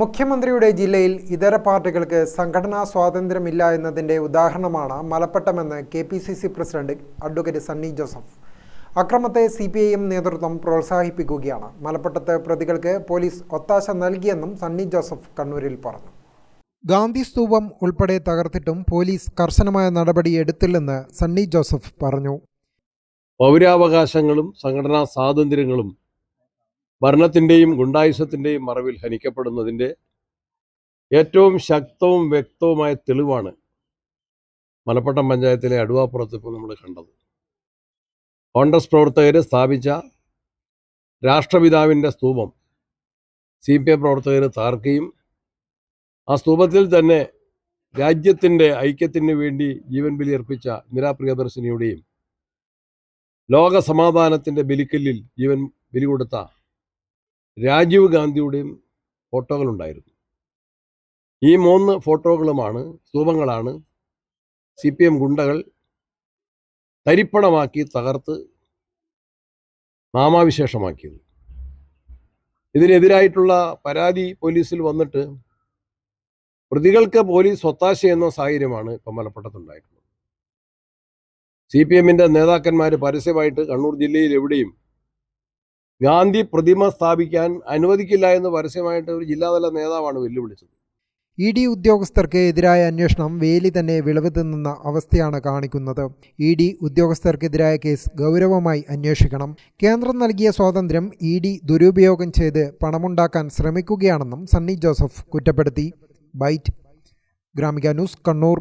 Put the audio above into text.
മുഖ്യമന്ത്രിയുടെ ജില്ലയിൽ ഇതര പാർട്ടികൾക്ക് സംഘടനാ സ്വാതന്ത്ര്യമില്ല എന്നതിന്റെ ഉദാഹരണമാണ് മലപ്പട്ടമെന്ന് K P C C president advocate Sunny Joseph. അക്രമത്തെ C P I M നേതൃത്വം പ്രോത്സാഹിപ്പിക്കുകയാണ്. മലപ്പട്ടത്ത് പ്രതികൾക്ക് പോലീസ് ഒത്താശ നൽകിയെന്നും സണ്ണി ജോസഫ് കണ്ണൂരിൽ പറഞ്ഞു. ഗാന്ധി സ്തൂപം ഉൾപ്പെടെ തകർത്തിട്ടും പോലീസ് കർശനമായ നടപടി എടുത്തില്ലെന്ന് സണ്ണി ജോസഫ് പറഞ്ഞു. പൗരാവകാശങ്ങളും സംഘടനാ സ്വാതന്ത്ര്യങ്ങളും ഭരണത്തിന്റെയും ഗുണ്ടായുസത്തിന്റെയും മറവിൽ ഹനിക്കപ്പെടുന്നതിന്റെ ഏറ്റവും ശക്തവും വ്യക്തവുമായ തെളിവാണ് മലപ്പട്ടം പഞ്ചായത്തിലെ അടുവാപ്പുറത്ത് ഇപ്പോൾ നമ്മൾ കണ്ടത്. കോൺഗ്രസ് പ്രവർത്തകർ സ്ഥാപിച്ച രാഷ്ട്രപിതാവിന്റെ സ്തൂപം സി പി എം പ്രവർത്തകർ താർക്കുകയും ആ സ്തൂപത്തിൽ തന്നെ രാജ്യത്തിന്റെ ഐക്യത്തിന് വേണ്ടി ജീവൻ ബലിയർപ്പിച്ച ഇന്ദിരാ പ്രിയദർശിനിയുടെയും ലോക സമാധാനത്തിന്റെ ബലിക്കല്ലിൽ ജീവൻ ബലി കൊടുത്ത രാജീവ് ഗാന്ധിയുടെയും ഫോട്ടോകളുണ്ടായിരുന്നു. ഈ മൂന്ന് ഫോട്ടോകളുമാണ് സ്തൂപങ്ങളാണ് സി പി എം ഗുണ്ടകൾ തരിപ്പണമാക്കി തകർത്ത് നാമാവിശേഷമാക്കിയത്. ഇതിനെതിരായിട്ടുള്ള പരാതി പോലീസിൽ വന്നിട്ട് പ്രതികൾക്ക് പോലീസ് ഒത്താശ എന്ന സാഹചര്യമാണ് ഇപ്പം മലപ്പുറത്തുണ്ടായിട്ടുള്ളത് സി പി എമ്മിന്റെ നേതാക്കന്മാർ പരസ്യമായിട്ട് കണ്ണൂർ ജില്ലയിൽ എവിടെയും ഗാന്ധി പ്രതിമ സ്ഥാപിക്കാൻ അനുവദിക്കില്ല എന്ന് പരസ്യമായിട്ട് ഒരു ജില്ലാതല നേതാവാണ് വെല്ലുവിളിച്ചത്. ഇ ഡി ഉദ്യോഗസ്ഥർക്ക് എതിരായ അന്വേഷണം വേലി തന്നെ വിളവ് തിന്നുന്ന അവസ്ഥയാണ് കാണിക്കുന്നത്. ഇ ഡി ഉദ്യോഗസ്ഥർക്കെതിരായ കേസ് ഗൗരവമായി അന്വേഷിക്കണം. കേന്ദ്രം നൽകിയ സ്വാതന്ത്ര്യം ഇ ഡി ദുരുപയോഗം ചെയ്ത് പണമുണ്ടാക്കാൻ ശ്രമിക്കുകയാണെന്നും സണ്ണി ജോസഫ് കുറ്റപ്പെടുത്തി. Byte Gramika news Kannur.